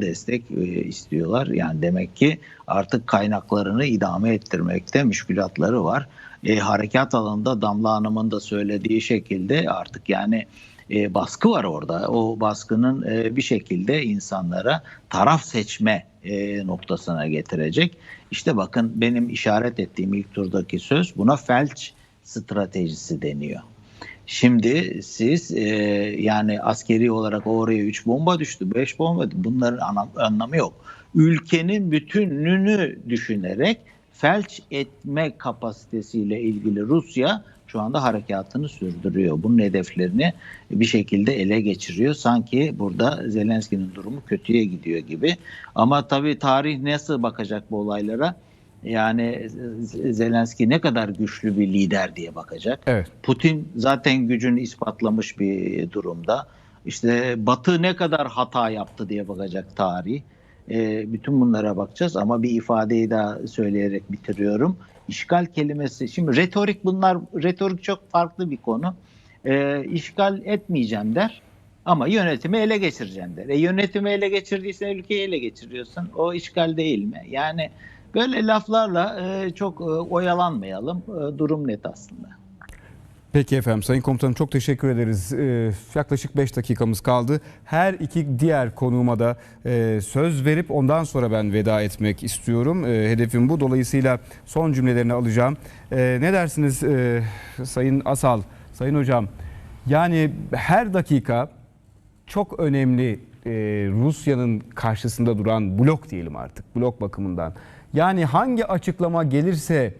destek e, istiyorlar. Yani demek ki artık kaynaklarını idame ettirmekte müşkülatları var. E, harekat alanında Damla Hanım'ın da söylediği şekilde artık yani e, baskı var orada. O baskının e, bir şekilde insanlara taraf seçme e, noktasına getirecek. İşte bakın benim işaret ettiğim ilk turdaki söz buna felç stratejisi deniyor. Şimdi siz e, yani askeri olarak oraya 3 bomba düştü, 5 bomba düştü. Bunların anlam, anlamı yok. Ülkenin bütününü düşünerek felç etme kapasitesiyle ilgili Rusya şu anda harekatını sürdürüyor. Bunun hedeflerini bir şekilde ele geçiriyor. Sanki burada Zelenski'nin durumu kötüye gidiyor gibi. Ama tabii tarih nasıl bakacak bu olaylara? Yani Zelenski ne kadar güçlü bir lider diye bakacak. Evet. Putin zaten gücünü ispatlamış bir durumda. İşte Batı ne kadar hata yaptı diye bakacak tarih. E, bütün bunlara bakacağız ama bir ifadeyi daha söyleyerek bitiriyorum. İşgal kelimesi, şimdi retorik bunlar, retorik çok farklı bir konu. E, işgal etmeyeceğim der ama yönetimi ele geçireceğim der. E, yönetimi ele geçirdiysen ülkeyi ele geçiriyorsun. O işgal değil mi? Yani böyle laflarla e, çok e, oyalanmayalım. E, durum net aslında. Peki efendim Sayın Komutanım çok teşekkür ederiz. Yaklaşık 5 dakikamız kaldı. Her iki diğer konuğuma da söz verip ondan sonra ben veda etmek istiyorum. Hedefim bu. Dolayısıyla son cümlelerini alacağım. Ne dersiniz Sayın Asal, Sayın Hocam? Yani her dakika çok önemli Rusya'nın karşısında duran blok diyelim artık blok bakımından. Yani hangi açıklama gelirse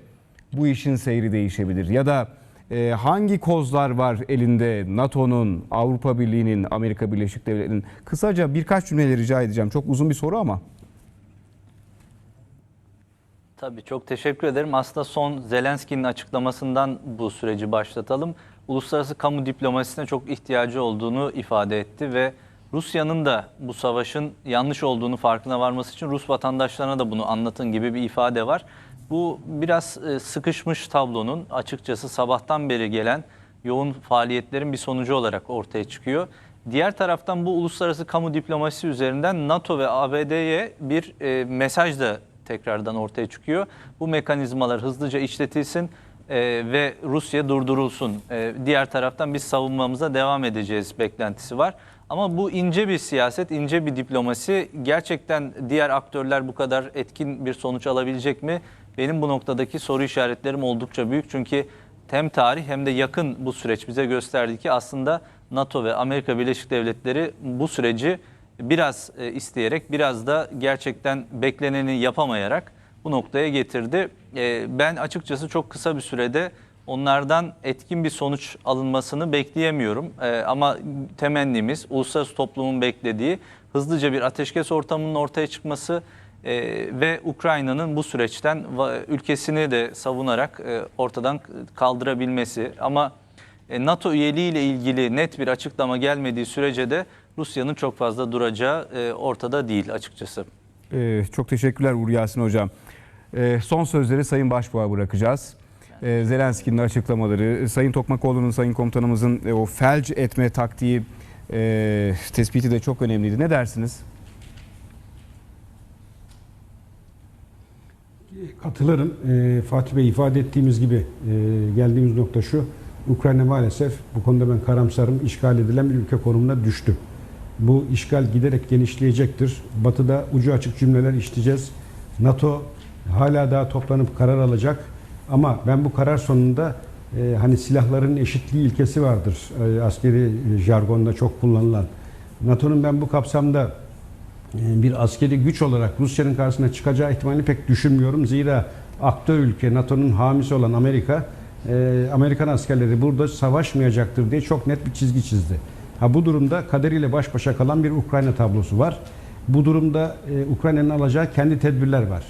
bu işin seyri değişebilir ya da e, hangi kozlar var elinde NATO'nun, Avrupa Birliği'nin, Amerika Birleşik Devletleri'nin? Kısaca birkaç cümle rica edeceğim. Çok uzun bir soru ama. Tabii çok teşekkür ederim. Aslında son Zelenski'nin açıklamasından bu süreci başlatalım. Uluslararası kamu diplomasisine çok ihtiyacı olduğunu ifade etti ve Rusya'nın da bu savaşın yanlış olduğunu farkına varması için Rus vatandaşlarına da bunu anlatın gibi bir ifade var. Bu biraz e, sıkışmış tablonun açıkçası sabahtan beri gelen yoğun faaliyetlerin bir sonucu olarak ortaya çıkıyor. Diğer taraftan bu uluslararası kamu diplomasisi üzerinden NATO ve ABD'ye bir e, mesaj da tekrardan ortaya çıkıyor. Bu mekanizmalar hızlıca işletilsin e, ve Rusya durdurulsun. Diğer taraftan biz savunmamıza devam edeceğiz beklentisi var. Ama bu ince bir siyaset, ince bir diplomasi gerçekten diğer aktörler bu kadar etkin bir sonuç alabilecek mi? Benim bu noktadaki soru işaretlerim oldukça büyük. Çünkü hem tarih hem de yakın bu süreç bize gösterdi ki aslında NATO ve Amerika Birleşik Devletleri bu süreci biraz e, isteyerek biraz da gerçekten bekleneni yapamayarak bu noktaya getirdi. E, ben açıkçası çok kısa bir sürede onlardan etkin bir sonuç alınmasını bekleyemiyorum. E, ama temennimiz uluslararası toplumun beklediği hızlıca bir ateşkes ortamının ortaya çıkması e, ve Ukrayna'nın bu süreçten ülkesini de savunarak e, ortadan kaldırabilmesi. Ama e, NATO üyeliği ile ilgili net bir açıklama gelmediği sürece de Rusya'nın çok fazla duracağı e, ortada değil açıkçası. Ee, çok teşekkürler Uğur Yasin Hocam. Ee, son sözleri Sayın Başbuğ'a bırakacağız. Ee, Zelenski'nin açıklamaları, Sayın Tokmakoğlu'nun, Sayın Komutanımızın e, o felç etme taktiği e, tespiti de çok önemliydi. Ne dersiniz? Katılırım. Ee, Fatih Bey ifade ettiğimiz gibi e, geldiğimiz nokta şu. Ukrayna maalesef bu konuda ben karamsarım işgal edilen bir ülke konumuna düştü. Bu işgal giderek genişleyecektir. Batı'da ucu açık cümleler işleyeceğiz. NATO hala daha toplanıp karar alacak. Ama ben bu karar sonunda e, hani silahların eşitliği ilkesi vardır. E, askeri jargonda çok kullanılan. NATO'nun ben bu kapsamda e, bir askeri güç olarak Rusya'nın karşısına çıkacağı ihtimali pek düşünmüyorum. Zira aktör ülke NATO'nun hamisi olan Amerika, e, Amerikan askerleri burada savaşmayacaktır diye çok net bir çizgi çizdi. Ha bu durumda kaderiyle baş başa kalan bir Ukrayna tablosu var. Bu durumda e, Ukrayna'nın alacağı kendi tedbirler var.